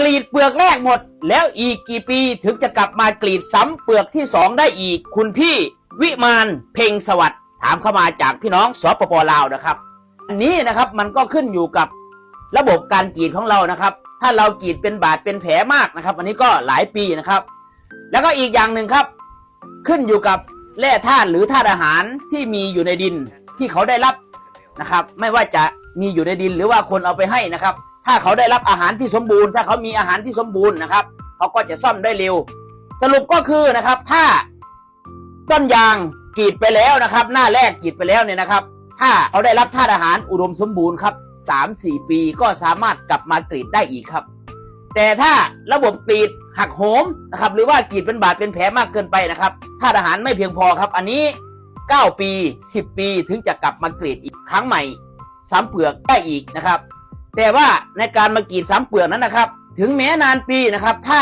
กรีดเปลือกแรกหมด แล้วอีกกี่ปีถึงจะกลับมากรีดซ้ำเปลือกที่สองได้อีก คุณพี่วิมานเพ่งสวัสดิ์ถามเข้ามาจากพี่น้องสปปลาวนะครับ อันนี้นะครับมันก็ขึ้นอยู่กับระบบการกรีดของเรานะครับ ถ้าเรากรีดเป็นบาดเป็นแผลมากนะครับ อันนี้ก็หลายปีนะครับ แล้วก็อีกอย่างหนึ่งครับ ขึ้นอยู่กับแร่ธาตุหรือธาตุอาหารที่มีอยู่ในดินที่เขาได้รับนะครับ ไม่ว่าจะมีอยู่ในดินหรือว่าคนเอาไปให้นะครับ ถ้าเขาได้รับอาหารที่สมบูรณ์ ถ้าเขามีอาหารที่สมบูรณ์นะครับ เขาก็จะซ่อมได้เร็ว สรุปก็คือนะครับ ถ้าต้นยางกรีดไปแล้วนะครับ หน้าแรกกรีดไปแล้วเนี่ยนะครับ ถ้าเขาได้รับธาตุอาหารอุดมสมบูรณ์ครับสามสี่ปีก็สามารถกลับมากรีดได้อีกครับ แต่ถ้าระบบกรีดหักโหมนะครับ หรือว่ากรีดเป็นบาดเป็นแผลมากเกินไปนะครับธาตุอาหารไม่เพียงพอครับ อันนี้ 9 ปี 10 ปีถึงจะกลับมากรีดอีกครั้งใหม่ซ้ำเปลือกได้อีกนะครับ แต่ว่าในการมากรีดซ้ำเปลือกนั้นนะครับ ถึงแม้นานปีนะครับ ถ้า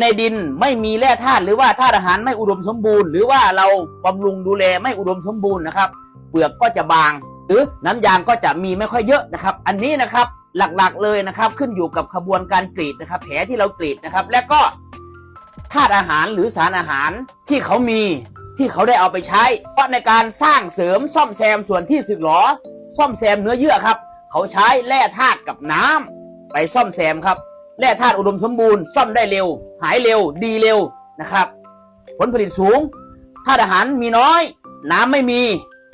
ในดินไม่มีแร่ธาตุหรือว่าธาตุอาหารไม่อุดมสมบูรณ์ หรือว่าเราบำรุงดูแลไม่อุดมสมบูรณ์นะครับ เปลือกก็จะบาง หรือน้ำยางก็จะมีไม่ค่อยเยอะนะครับ อันนี้นะครับหลักๆเลยนะครับ ขึ้นอยู่กับขบวนการกรีดนะครับ แผลที่เรากรีดนะครับ และก็ธาตุอาหารหรือสารอาหารที่เขามีที่เขาได้เอาไปใช้ เพราะในการสร้างเสริมซ่อมแซมส่วนที่สึกหรอซ่อมแซมเนื้อเยื่อครับ เขาใช้แร่ธาตุกับน้ำไปซ่อมแซมครับ แร่ธาตุอุดมสมบูรณ์ซ่อมได้เร็ว หายเร็วดีเร็วนะครับ ผลผลิตสูงธาตุอาหารมีน้อย น้ำไม่มี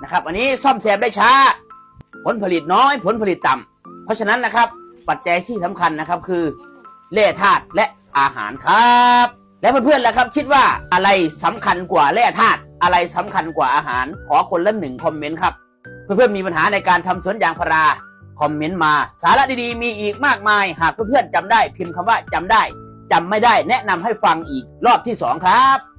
นะครับ อันนี้ซ่อมแซมได้ช้า ผลผลิตน้อย ผลผลิตต่ำเพราะฉะนั้นนะครับ ปัจจัยที่สำคัญนะครับคือแร่ธาตุและอาหารครับ และเพื่อนๆล่ะครับ คิดว่าอะไรสำคัญกว่าแร่ธาตุอะไรสำคัญกว่าอาหาร ขอคนละหนึ่งคอมเมนต์ครับ เพื่อนๆมีปัญหาในการทำสวนยางพารา คอมเมนต์มา สาระดีๆ มีอีกมากมาย หากเพื่อนๆจำได้ พิมพ์คำว่าจำได้จำไม่ได้ แนะนำให้ฟังอีกรอบที่สองครับ